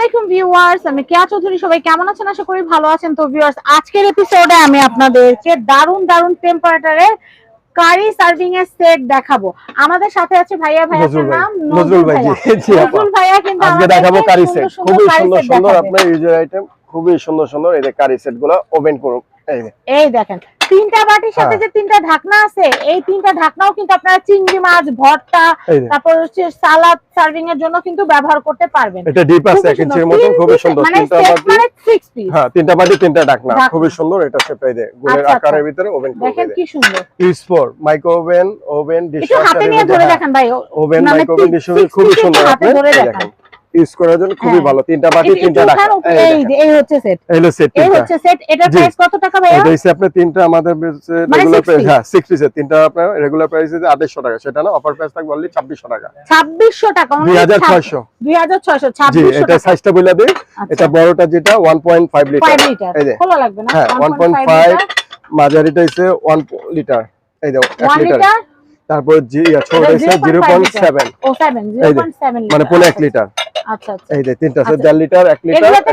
আলাইকুম ভিউয়ার্স আমি কেয়া চৌধুরী সবাই কেমন আছেন? আশা করি ভালো আছেন। তো ভিউয়ার্স আজকের এপিসোডে আমি আপনাদেরকে দারুণ দারুণ টেম্পারেচারের কারি সার্ভিং এর সেট দেখাবো। আমাদের সাথে আছে ভাইয়া ভাইয়া নজরুল ভাই। নাম নজরুল ভাই নজরুল ভাইয়া কিন্তু আজকে দেখাবো কারি সেট খুবই সুন্দর সুন্দর আপনার ইউজার আইটেম খুবই সুন্দর সুন্দর এই কারি সেটগুলো ওপেন করুন। এই দেখেন তিনটা বাটির সাথে হ্যাঁ। যে তিনটা ঢাকনা আছে এই তিনটা ঢাকনাও কিন্তু আপনারা চিংড়ি মাছ ভর্তা তারপর হচ্ছে সালাদ সার্ভিং এর জন্য কিন্তু ব্যবহার করতে পারবেন এটা ডিপ আছে খুবই এক সুন্দর। ইঞ্চির মতন তিন খুবই piece- সুন্দর মানে তিনটা বাটি মানে six piece। হ্যাঁ তিনটা বাটি তিনটা ঢাকনা। খুবই সুন্দর এটা সেট এই গোলের আচ্ছা, আকারের আচ্ছা। ভিতরে ওভেন করে দেখেন কি সুন্দর use for micro oven oven dish একটু হাতে নিয়ে ধরে দেখেন ভাই ওভেন মানে মাইক্রো ওভেন তিন- ডিশ খুবই সুন্দর আপনি ধরে দেখান। ইউজ করার জন্য খুবই হ্যাঁ। ভালো। তিনটা বাটি তিনটা ডাকনা এই এই হচ্ছে সেট এই সেট এই হচ্ছে সেট এটার প্রাইস কত টাকা ভাইয়া? এটা হচ্ছে আপনার তিনটা আমাদের মানে রেগুলার 60 প্রাইস হ্যাঁ তিনটা আপনার রেগুলার প্রাইস আছে আঠাশশো টাকা। সেটা না অফার প্রাইস থাকবে অনলি ছাব্বিশশো টাকা। ছাব্বিশশো টাকা দুই হাজার ছয়শো। দুই হাজার ছয়শো জি এটা টাকা। সাইজটা বলে দিই। আচ্ছা। এটা বড়টা যেটা one point five litre five litre এই যে। খোলা লাগবে না? হ্যাঁ মাঝারিটা হচ্ছে ওয়ান লিটার এই দেখো এক লিটার লিটার তারপর জি ছোট হচ্ছে জিরো পয়েন্ট সেভেন ও সেভেন জিরো এই যে, পয়েন্ট সেভেন মানে পনেরো এক লিটার আচ্ছা আচ্ছা। এই যে তিনটা আছে আচ্ছা। দেড় লিটার এক লিটার এগুলোতে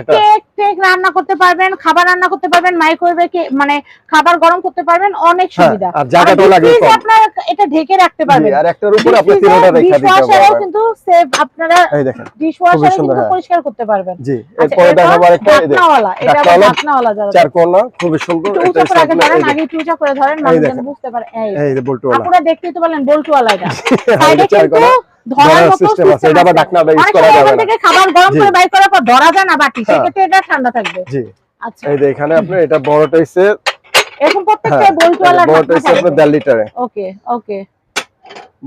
কেক রান্না করতে পারবেন খাবার রান্না করতে পারবেন মাইক্রোওয়েভে মানে খাবার গরম করতে পারবেন অনেক হ্যাঁ, সুবিধা। আর জায়গাটাও লাগে কম। আপনারা এটা ঢেকে রাখতে পারবেন। আর একটার উপরে আপনি তিনটা রেখা দিতে পারবেন। কিন্তু সেভ আপনারা এই দেখেন ডিশওয়াশারে সুন্দর, কিন্তু হ্যাঁ। পরিষ্কার করতে পারবেন। জি আচ্ছা, এরপরে দেখাবো আরেকটা এই যে এটা ঢাকনাওয়ালা ঢাকনাওয়ালা যারা চার কোনা খুবই সুন্দর এটা করে আগে ধরেন আগে একটু করে ধরেন মানুষ বুঝতে পারে এই। এই বল্টুওয়ালা। আপুরা দেখতেই তো বলেন বল্টুওয়ালা এটা। সাইডে কিন্তু কোনা ধরার মতো system আছে, এটা আবার আছে। ঢাকনাটা use করা যাবে না। থেকে খাবার গরম করে বাইর করার পর ধরা যায় না বাটি হ্যাঁ। সেক্ষেত্রে এটা ঠান্ডা থাকবে জি আচ্ছা এই যে এখানে আপনার এটা বড়টা হচ্ছে এরকম প্রত্যেকটা হ্যাঁ বড়টা হচ্ছে আপনার দেড় লিটারে ওকে ওকে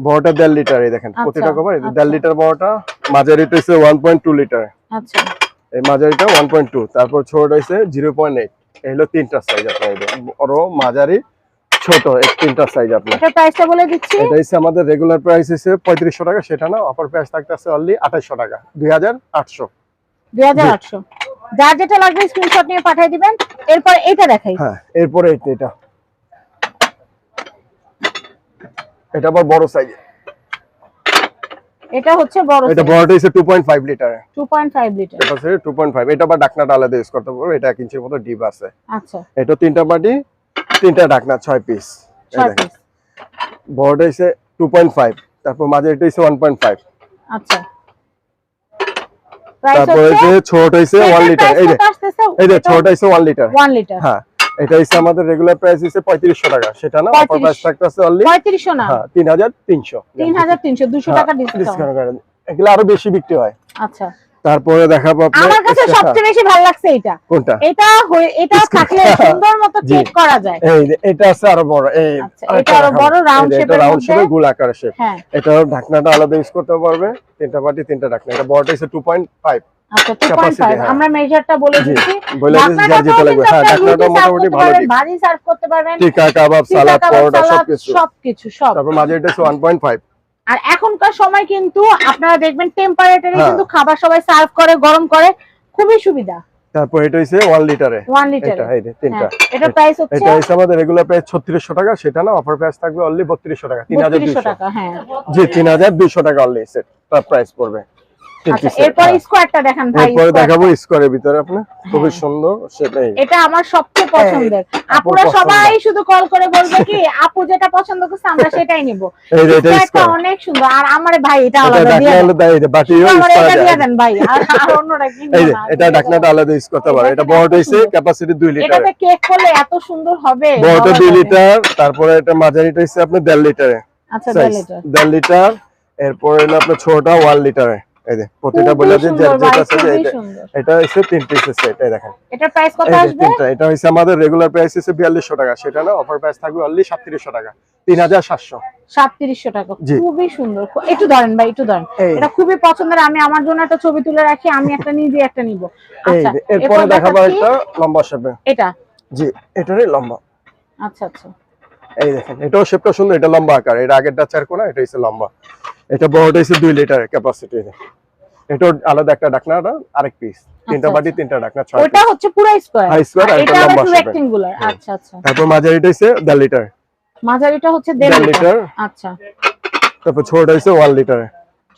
বড়টা দেড় লিটার এই দেখেন আচ্ছা, প্রতিটা কভার আচ্ছা। লিটার বড়টা মাঝারিটা পয়েন্ট টু লিটার আচ্ছা এই মাঝারিটা ওয়ান পয়েন্ট টু তারপর ছোটটা হচ্ছে জিরো পয়েন্ট এইট এই হলো তিনটা সাইজ আপনার বড় মাঝারি ছোট সাইজ আপনার। এটা প্রাইসটা বলে দিচ্ছি। এটা হচ্ছে আমাদের রেগুলার প্রাইস হচ্ছে পঁয়ত্রিশশো টাকা সেটা না অফার প্রাইস থাকতে আছে অনলি আঠাশশো টাকা দুই হাজার আটশো। দুই হাজার আটশো। যার যেটা লাগবে স্ক্রিনশট নিয়ে পাঠিয়ে দিবেন এরপর এটা দেখাই। হ্যাঁ এরপরে এটা এটা আবার বড় সাইজ এটা হচ্ছে বড় এটা বড়টা হচ্ছে two point five litre two point five litre এটা হচ্ছে টু পয়েন্ট ফাইভ এটা আবার ডাকনাটা আলাদা ইউজ করতে পারব এটা এক ইঞ্চির মতো ডিপ আছে। আচ্ছা। এটা তিনটা বাটি তিনটা ডাকনা ছয় পিস বড়টা হচ্ছে টু পয়েন্ট ফাইভ তারপর মাঝে এটা হচ্ছে ওয়ান পয়েন্ট ফাইভ আচ্ছা। তারপরে যে ছোট লিটার এই যে এই যে ছোট লিটার হ্যাঁ এটা আমাদের রেগুলার প্রাইস টাকা। সেটা না অফার 35 প্রাইস থাকতে অনলি পঁয়ত্রিশশো না। হ্যাঁ তিন হাজার তিনশো। তিন হাজার তিনশো দুশো টাকা ডিসকাউন্ট ডিসকাউন্ট করেন। এগুলো আরও বেশি বিক্রি হয়। আচ্ছা। তারপরে দেখাবো আমার কাছে সবচেয়ে বেশি ভালো লাগছে এটা। কোনটা? এটা এটা থাকলে সুন্দর মতো। কেক করা যায়। এই যে এটা আছে আরও বড় এই আচ্ছা, এটা আরও বড়, যে এটা রাউন্ড। শেপের গোল আকারের শেপ হ্যাঁ। এটা ঢাকনাটা আলাদা ইউজ করতে পারবে। তিনটা পাটি তিনটা ঢাকনা। এটা বড়টা হচ্ছে টু পয়েন্ট ফাইভ আচ্ছা হ্যাঁ। আমরা মেজারটা বলে দিচ্ছি। বলে দিচ্ছি ঢাকনাটাতেও যেটা লাগবে হ্যাঁ ঢাকনাটা মোটামুটি ভালো ঠিক ভাজি সার্ভ করতে পারবেন। টিকা কাবাব সালাদ পরোটা সবকিছু। সবকিছু সব। তারপর মাঝে এটা হচ্ছে ওয়ান পয়েন্ট ফাইভ আর এখনকার সময় কিন্তু আপনারা দেখবেন টেম্পারেচারে হ্যাঁ। কিন্তু খাবার সবাই সার্ভ করে গরম করে খুবই সুবিধা। তারপর এটা হচ্ছে ওয়ান লিটারে ওয়ান লিটার এটা এই যে তিনটা। এটা প্রাইস হচ্ছে এটা হইছে আমাদের রেগুলার প্রাইস ছত্রিশশো টাকা সেটা না অফার প্রাইস থাকবে অনলি বত্রিশশো টাকা তিন হাজার বত্রিশশো দুইশো টাকা হ্যাঁ। জি তিন হাজার দুইশো টাকা অনলি সেট তার প্রাইস পড়বে। আচ্ছা এরপর হ্যাঁ। স্কোয়ারটা দেখান ভাই এরপরে দেখাবো স্কোয়ারের ভিতরে খুবই। সুন্দর সেটাই। এটা আমার সবচেয়ে পছন্দের। আপুর আপুরা সবাই শুধু কল করে বলবে কি আপু যেটা পছন্দ করছে আমরা সেটাই নিব। এটা অনেক সুন্দর। আর আমার ভাই এটা আলাদা দিয়ে আলাদা এই বাটিও শুধু ইউজ আমার করা এটা দিয়ে দেন। ভাই। আর আর অন্যটা কিনবো এই যে না। এটা ঢাকনাটা আলাদা ইউজ করতে পারে এটা হচ্ছে ক্যাপাসিটি লিটার এটাতে কেক করলে এত সুন্দর হবে? বড়টা লিটার তারপরে এটা মাঝারিটা হচ্ছে আপনার দেড় লিটারে আচ্ছা লিটার দেড় লিটার এরপরে হলো আপনার ছোটটা ওয়ান লিটারে এই যে প্রতিটা বলে খুবই দিন সুন্দর আছে এটা সুন্দর। হচ্ছে তিন পিসের সেট এই দেখেন। এটার প্রাইস কত আসবে? তিনটা এটা আমাদের রেগুলার প্রাইস টাকা। সেটা না অফার প্রাইস থাকবে অনলি টাকা। টাকা। খুবই সুন্দর। একটু ধরেন ভাই একটু ধরেন। এটা খুবই পছন্দের আমি আমার জন্য একটা ছবি তুলে রাখি আমি একটা নিজে একটা নিব। আচ্ছা এরপরে দেখাবো একটা লম্বা শেপে এটা? জি এটারই লম্বা। আচ্ছা আচ্ছা। এই দেখেন এটাও শেপটা সুন্দর এটা লম্বা আকার। এটা আগেরটা চার কোনা এটা হচ্ছে লম্বা। এটা বড়টা হচ্ছে দুই লিটার ক্যাপাসিটি এটাও আলাদা একটা ডাকনা আরেক পিস তিনটা আচ্ছা, বাটি আচ্ছা। তিনটা ডাকনা ছয় ওটা হচ্ছে পুরো স্কোয়ার হ্যাঁ, square আর এটা এটা লম্বা। রেক্টেঙ্গুলার হুম। আচ্ছা আচ্ছা। তারপর মাঝারিটা হচ্ছে দেড় লিটার মাঝারিটা হচ্ছে লিটার লিটার আচ্ছা। তারপর ছোটটা হচ্ছে ওয়ান লিটার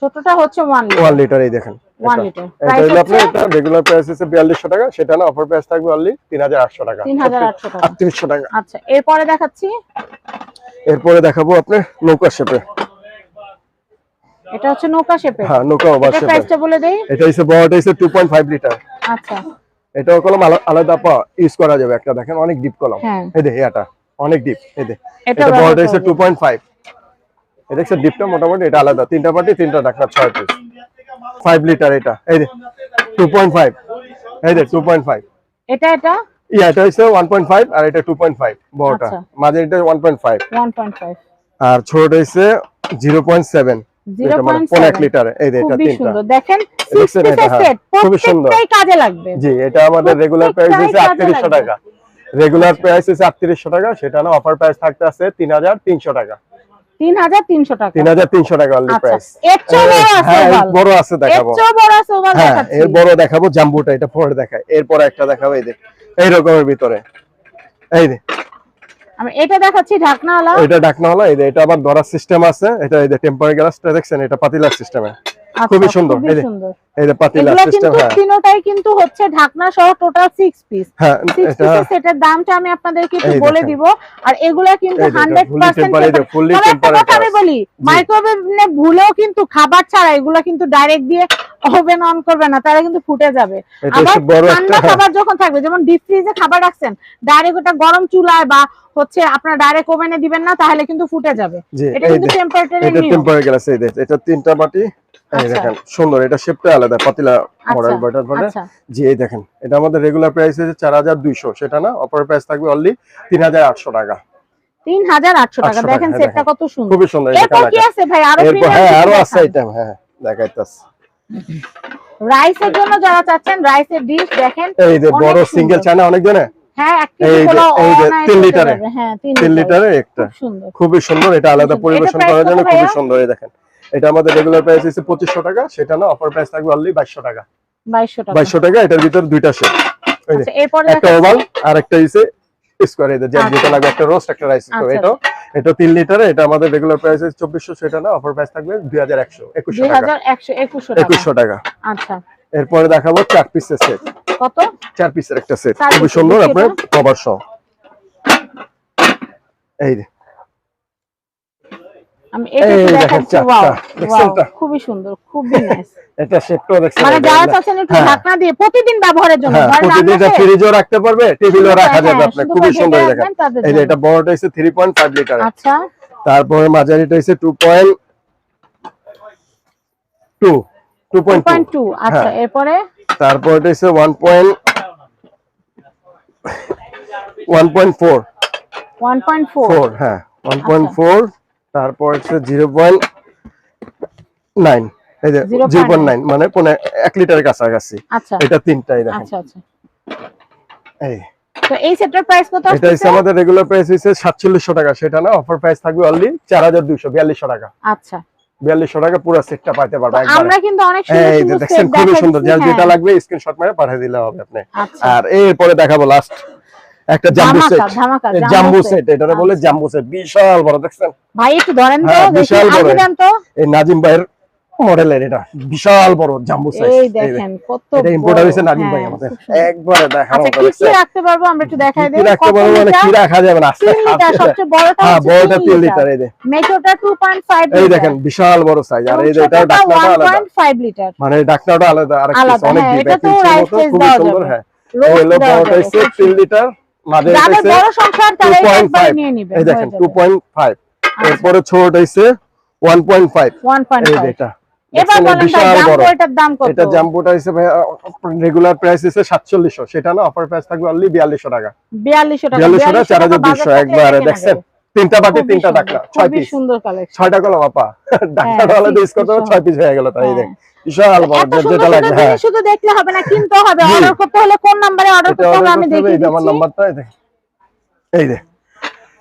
ছোটটা হচ্ছে ওয়ান ওয়ান লিটার এই দেখেন। ওয়ান এটা। লিটার এটা হচ্ছে এটা রেগুলার প্রাইস হচ্ছে বিয়াল্লিশশো টাকা সেটা না অফার প্রাইস থাকবে অনলি তিন হাজার আটশো টাকা। তিন হাজার আটশো টাকা। আটত্রিশশো টাকা। আচ্ছা এরপরে দেখাচ্ছি। এরপরে দেখাবো আপনার নৌকা শেপে এটা হচ্ছে নৌকা শেপে হ্যাঁ নৌকা ওভার শেপে প্রাইসটা বলে দেই? এটা হইছে বড়টা হইছে 2.5 লিটার আচ্ছা। এটা কলম আলাদা পা ইউজ করা যাবে একটা দেখেন অনেক ডিপ কলম। হ্যাঁ। এই দেখে এটা অনেক ডিপ এই দে। এটা বড়টা হইছে 2.5 এটা হচ্ছে ডিপটা মোটামুটি এটা আলাদা। তিনটা পাটি তিনটা ডাকনা ছয় পিস 5 লিটার এটা এই দে। 2.5 এই দে 2.5 এটা এটা? ইয়া এটা হইছে 1.5 আর এটা 2.5 বড়টা। মাঝে এটা 1.5 1.5 আর ছোটটা হইছে 0.7 রেগুলার প্রাইস হচ্ছে আটত্রিশশো টাকা। রেগুলার প্রাইস হচ্ছে আটত্রিশশো টাকা সেটা না অফার প্রাইস থাকতে আছে তিন হাজার তিনশো টাকা। টাকা। অনলি আচ্ছা প্রাইস এর বড় আছে হ্যাঁ এর বড় আছে দেখাবো। ওভাল হ্যাঁ দেখাচ্ছি। এর বড় দেখাবো জাম্বুটা এটা পরে দেখায় এরপরে একটা দেখাবো এই যে এই রকমের ভিতরে। এই আমি এটা দেখাচ্ছি ঢাকনাওয়ালা। এটা ডাকনা হলো এই এটা আবার ধরার সিস্টেম আছে। এটা এই যে টেম্পারি গ্লাসটা দেখছেন এটা পাতিলার সিস্টেমে আচ্ছা, খুবই সুন্দর, খুবই সুন্দর। পাতিলার এগুলো সিস্টেম কিন্তু হ্যাঁ। তিনোটাই কিন্তু হচ্ছে ঢাকনা সহ টোটাল সিক্স পিস হ্যাঁ এটা পিসের দামটা আমি আপনাদেরকে একটু বলে দিব। আর এগুলা কিন্তু এই দেখেন, হান্ড্রেড fully পার্সেন্ট tempered, এই যে fully তবে একটা tempered কথা আমি বলি মাইক্রোওয়েভে ভুলেও কিন্তু খাবার ছাড়া এগুলা কিন্তু ডাইরেক্ট দিয়ে ওভেন অন করবে না তাহলে কিন্তু ফুটে যাবে। আবার ঠান্ডা খাবার যখন থাকবে যেমন ডিপ ফ্রিজে খাবার রাখছেন ডাইরেক্ট ওটা গরম চুলায় বা হচ্ছে আপনার ডাইরেক্ট ওভেনে দিবেন না তাহলে কিন্তু ফুটে যাবে। এটা কিন্তু এটা নিয়ম। টেম্পারি গ্লাস এই এটা তিনটা বাটি এই আচ্ছা। দেখেন সুন্দর এটা শেপটা আলাদা পাতিলা মডেল বাটার আচ্ছা। জি এই দেখেন এটা আমাদের রেগুলার প্রাইস হচ্ছে চার হাজার দুইশো সেটা না? অপার প্রাইস থাকবে অনলি তিন হাজার আটশো টাকা। তিন হাজার আটশো টাকা দেখেন হ্যাঁ, সেটটা কত সুন্দর। খুবই সুন্দর এটা কি আছে ভাই? আরও হ্যাঁ আরও আছে আইটেম হ্যাঁ রাইসের জন্য যারা চাচ্ছেন রাইসের ডিশ দেখেন এই যে বড় সিঙ্গেল চায়না অনেক জনে? হ্যাঁ। হ্যাঁ খুবই সুন্দর এটা আলাদা পরিবেশন করার জন্য খুবই সুন্দর দেখেন। এটা আমাদের রেগুলার প্রাইস হচ্ছে পঁচিশশো টাকা সেটা না অফার প্রাইস থাকবে অনলি বাইশশো টাকা। বাইশশো টাকা। এটার ভিতর দুইটা এই আচ্ছা এরপরে একটা ওভাল আর একটা হচ্ছে স্কোয়ার যে যেটা আচ্ছা। লাগবে একটা রোস্ট একটা রাইস আচ্ছা, এটা এটা তিন লিটারে এটা আমাদের রেগুলার প্রাইস হচ্ছে চব্বিশশো সেটা না অফার প্রাইস থাকবে দুই হাজার একশো একুশশো দুই টাকা হাজার একশো একুশশো টাকা। একুশশো টাকা। আচ্ছা। এরপরে দেখাবো চার পিসের সেট কত? চার পিসের একটা সেট খুবই সুন্দর আপনার কভার সহ। এই যে আমি এটা দেখাচ্ছি। ওয়াও? খুবই সুন্দর খুবই নাইস এটা শেপটাও দেখছেন মানে যারা চাচ্ছেন একটু হ্যাঁ। ঢাকনা দিয়ে প্রতিদিন ব্যবহারের জন্য হ্যাঁ প্রতিদিন এটা রান্না রাখতে পারবে টেবিলও রাখা হ্যাঁ, যাবে আপনার খুবই সুন্দর দেখেন এই যে এটা বড়টা হচ্ছে থ্রি লিটার আচ্ছা। তারপরে মাঝারিটা পয়েন্ট পয়েন্ট টু আচ্ছা হ্যাঁ। এরপরে? তারপর এটা হচ্ছে one point one point four one point four four হ্যাঁ ওয়ান পয়েন্ট আচ্ছা। ফোর তারপর হচ্ছে জিরো পয়েন্ট নাইন। এই যে জিরো পয়েন্ট নাইন। মানে পনেরো এক লিটারের কাছাকাছি। আচ্ছা। এটা তিনটাই দেখেন। আচ্ছা আচ্ছা। এই। তো এই সেটটার প্রাইস কত এটা হচ্ছে আমাদের রেগুলার প্রাইস টাকা। সেটা না অফার প্রাইস থাকবে অনলি টাকা। আচ্ছা। টাকা পুরো সেটটা পাইতে পারবে একবারে। আমরা কিন্তু অনেক সুন্দর সুন্দর দেখছেন সুন্দর। যার যেটা হ্যাঁ। লাগবে স্ক্রিনশট মেরে পাঠিয়ে দিলে হবে আপনি। আর এরপরে দেখাবো লাস্ট একটা জাম্বু সেট জাম্বু সেট এটারে বলে আচ্ছা। জাম্বু সেট বিশাল বড় দেখছেন? ভাই একটু ধরেন তো হ্যাঁ, বিশাল বড়। এই নাজিম ভাইয়ের মডেলের এটা। বিশাল বড় জাম্বু সাইজ এই দেখেন কত এটা। হয়েছে নাজিম ভাই হ্যাঁ, আমাদের। একবারে আচ্ছা কি কি রাখতে পারব আমরা একটু দেখাই কি দেই? রাখতে পারব? মানে কি রাখা যাবে না? আস্তে লিটার সবচেয়ে বড়টা হ্যাঁ বড়টা তিন তিন লিটার লিটার এই যে। মেজোটা 2.5 এই দেখেন বিশাল বড় সাইজ আর এই এটা ডাকনাটা আলাদা। 1.5 লিটার। মানে ডাকনাটা আলাদা। আর আলাদা, অনেক হ্যাঁ, ডিপ এটা তো সুন্দর যাবে। হ্যাঁ। এই হলো বড়টা যাবে। হচ্ছে তিন লিটার। মাঝে যাদের বড় সংসার তারা একবার নিয়ে নেবে এই দেখেন 2.5 এরপরে ছোট হইছে 1.5 1.5 যে এটা। এবার বলেন দাম কত? এটা জাম্বোটা হচ্ছে ভাই রেগুলার প্রাইস হচ্ছে 4700 সেটা না অফার প্রাইস থাকবে অনলি 4200 টাকা। 4200 টাকা 4200 টাকা 4200 4200 বাজার থেকে একবারে দেখছেন। তিনটা বাটি তিনটা ডাকনা ছয় পিস সুন্দর কালেকশন ছয়টা কলম আপা। হলে six ইউজ করতে ছয় পিস হয়ে গেল তাই হ্যাঁ। দেখ। বিশাল বড় যেটা লাগবে হ্যাঁ। শুধু দেখলে হবে না কিনতে হবে। অর্ডার করতে হলে কোন নম্বরে অর্ডার করতে হবে আমি দেখিয়ে যে আমার দিচ্ছি। নাম্বারটা এই যে। এই যে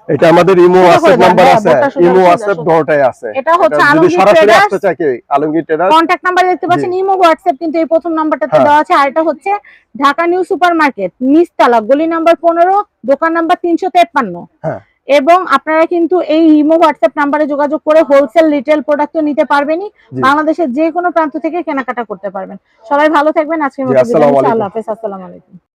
এটা আমাদের ইমো হোয়াটসঅ্যাপ নাম্বার আছে ইমো হোয়াটসঅ্যাপ সোজা। আছে। এটা হচ্ছে আলমগীর সরাসরি আসতে চায় কেউ আলমগীর ট্রেডার কন্ট্যাক্ট নাম্বার দেখতে পাচ্ছেন ইমো হোয়াটসঅ্যাপ কিন্তু এই প্রথম নাম্বারটাতে হ্যাঁ। দেওয়া আছে। আর এটা হচ্ছে ঢাকা নিউ সুপার মার্কেট নিচতলা গলি নাম্বার পনেরো দোকান নাম্বার তিনশো তেপ্পান্ন। হ্যাঁ। এবং আপনারা কিন্তু এই ইমো হোয়াটসঅ্যাপ নাম্বারে যোগাযোগ করে হোলসেল রিটেল প্রোডাক্ট নিতে পারবেনই। বাংলাদেশের যে কোনো প্রান্ত থেকে কেনাকাটা করতে পারবেন। সবাই ভালো থাকবেন। আজকের মতো আসসালামু আলাইকুম।